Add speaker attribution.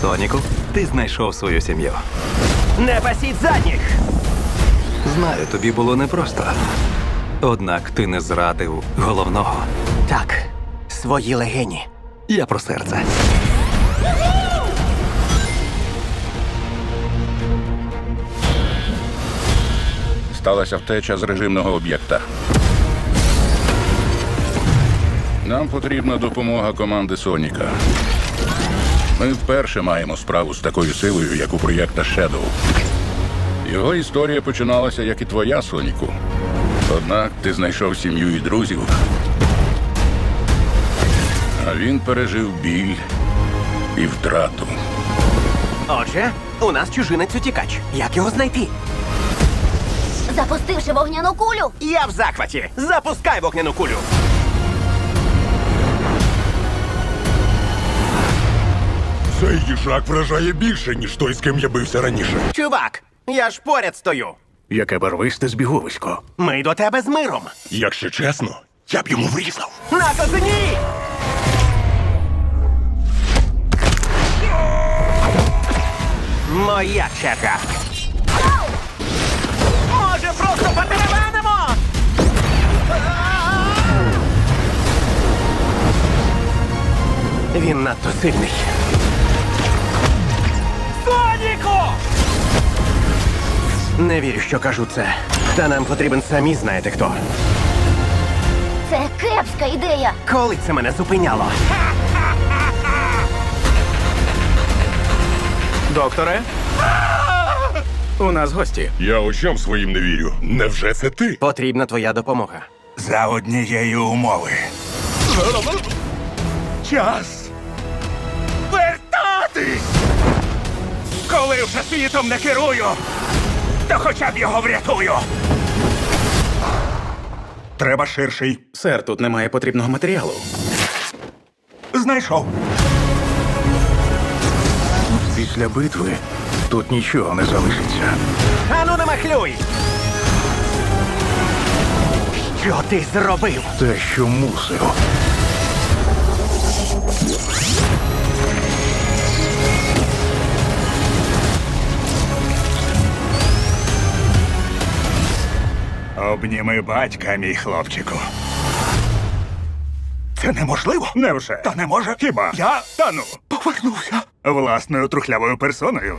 Speaker 1: Соніку, ти знайшов свою сім'ю.
Speaker 2: Не пасіть задніх!
Speaker 1: Знаю, тобі було непросто. Однак ти не зрадив головного.
Speaker 2: Так, свої легені.
Speaker 1: Я про серце.
Speaker 3: Сталася втеча з режимного об'єкта. Нам потрібна допомога команди Соніка. Ми вперше маємо справу з такою силою, як у проєкта Shadow. Його історія починалася, як і твоя, Соніку. Однак ти знайшов сім'ю і друзів. А він пережив біль і втрату.
Speaker 2: Отже, у нас чужинець утікач. Як його знайти?
Speaker 4: Запустивши вогняну кулю,
Speaker 2: Я в захваті. Запускай вогняну кулю.
Speaker 5: Цей їжак вражає більше, ніж той, з ким я бився раніше.
Speaker 2: Чувак, я ж поряд стою.
Speaker 5: Яке барвисте збіговисько.
Speaker 2: Ми до тебе з миром.
Speaker 5: Якщо чесно, я б йому врізав.
Speaker 2: На козині! Моя черга. Може, просто потеревенимо? Він надто сильний. Соніку! Не вірю, що кажу це. Та нам потрібен самі знаєте хто.
Speaker 4: це кепська ідея.
Speaker 2: Коли це мене зупиняло?
Speaker 1: Докторе? У нас гості.
Speaker 5: Я очам своїм не вірю. Невже це ти?
Speaker 2: Потрібна твоя допомога.
Speaker 5: За однієї умови. Час. Вже світом не керую, то хоча б його врятую. Треба ширший.
Speaker 6: Сер, тут немає потрібного матеріалу.
Speaker 5: Знайшов.
Speaker 6: Після битви тут нічого не залишиться.
Speaker 2: Ану не махлюй! Що ти зробив?
Speaker 6: Те, що мусив.
Speaker 5: Обніми батька, мій хлопчику. Це неможливо. Невже? Та не може. Хіба? Я та ну повернувся власною трухлявою персоною.